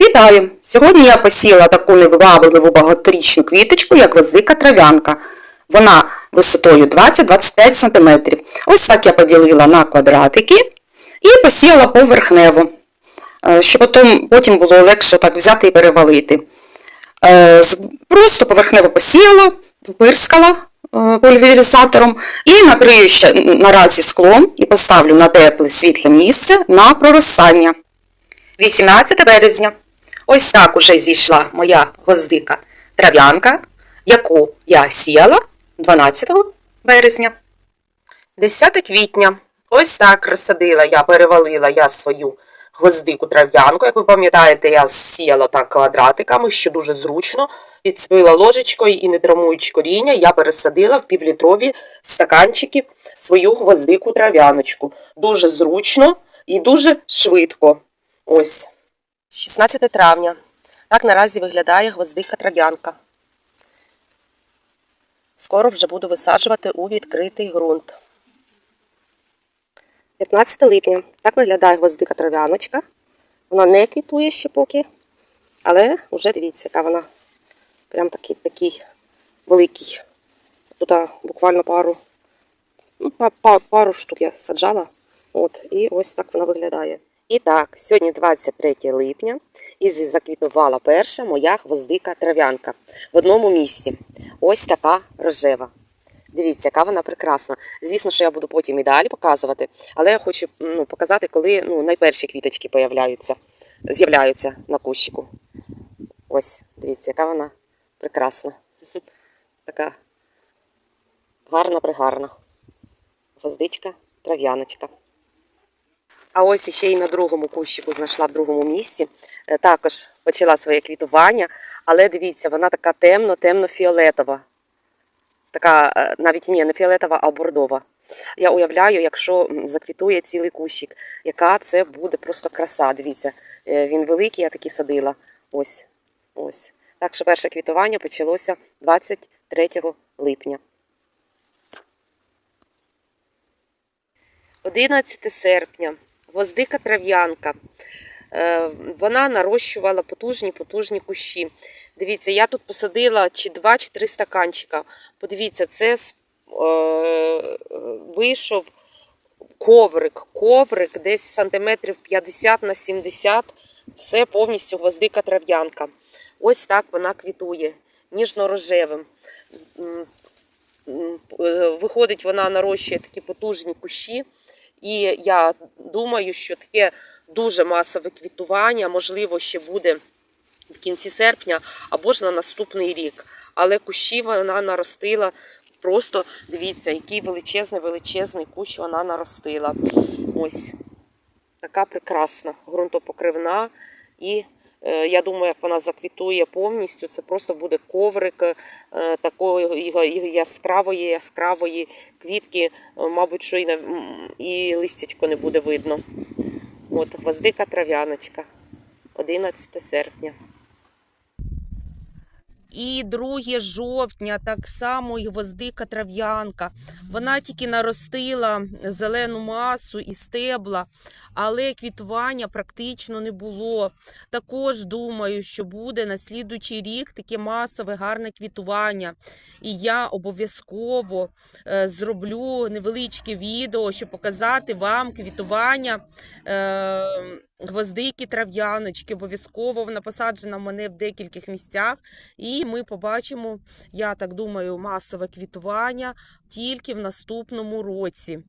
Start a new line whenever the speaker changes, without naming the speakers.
Вітаю! Сьогодні я посіяла таку невибагливу багаторічну квіточку, як гвоздика трав'янка. Вона висотою 20-25 см. Ось так я поділила на квадратики і посіяла поверхнево, е, щоб потім, потім було легше так взяти і перевалити. Е, Просто поверхнево посіяла, попирскала е, пульверизатором і накрию ще наразі склом і поставлю на тепле світле місце на проростання. 18 березня. Ось так уже зійшла моя гвоздика трав'янка, яку я сіяла 12 березня. 10 квітня. Ось так розсадила я, перевалила я свою гвоздику трав'янку. Як ви пам'ятаєте, я сіяла так квадратиками, що дуже зручно. Підсвила ложечкою і не травмуючи коріння, я пересадила в півлітрові стаканчики свою гвоздику трав'яночку. Дуже зручно і дуже швидко. Ось. 16 травня. Так наразі виглядає гвоздика трав'янка. Скоро вже буду висаджувати у відкритий ґрунт. 15 липня. Так виглядає гвоздика трав'яночка. Вона не квітує ще поки, але вже дивіться, яка вона прям такий, такий великий. Тут буквально пару, ну, па- па- пару штук я саджала. От, і ось так вона виглядає. І так, сьогодні 23 липня і заквітувала перша моя гвоздика трав'янка в одному місці. Ось така рожева. Дивіться, яка вона прекрасна. Звісно, що я буду потім і далі показувати, але я хочу ну, показати, коли ну, найперші квіточки з'являються на кущику. Ось, дивіться, яка вона прекрасна. Така гарна пригарна. Гвоздичка, трав'яночка. А ось ще й на другому кущику знайшла в другому місці. Е, Також почала своє квітування, але дивіться, вона така темно-темно-фіолетова. Така е, навіть ні, не фіолетова, а бордова. Я уявляю, якщо заквітує цілий кущик, яка це буде просто краса. Дивіться, е, він великий, я такі садила. Ось. Ось. Так що перше квітування почалося 23 липня. 11 серпня. Гвоздика трав'янка. Е, Вона нарощувала потужні потужні кущі. Дивіться, я тут посадила чи два, чи три стаканчика. Подивіться, це е, вийшов коврик. Коврик десь сантиметрів 50 на 70. Все повністю гвоздика трав'янка. Ось так вона квітує ніжно-рожевим. Е, Виходить, вона нарощує такі потужні кущі. І я думаю, що таке дуже масове квітування, можливо, ще буде в кінці серпня або ж на наступний рік. Але кущі вона наростила. Просто дивіться, який величезний величезний кущ вона наростила. Ось така прекрасна, грунтопокривна І я думаю, як вона заквітує повністю, це просто буде коврик е, такої яскравої, яскравої квітки, е, мабуть, що і, і листячко не буде видно. От, гвоздика трав'яночка, 11 серпня.
І 2 жовтня так само і гвоздика трав'янка. Вона тільки наростила зелену масу і стебла, але квітування практично не було. Також думаю, що буде на слідуючий рік таке масове гарне квітування. І я обов'язково е, зроблю невеличке відео, щоб показати вам квітування. Е, Гвоздики трав'яночки, обов'язково вона посаджена в мене в декількох місцях. І ми побачимо, я так думаю, масове квітування тільки в наступному році.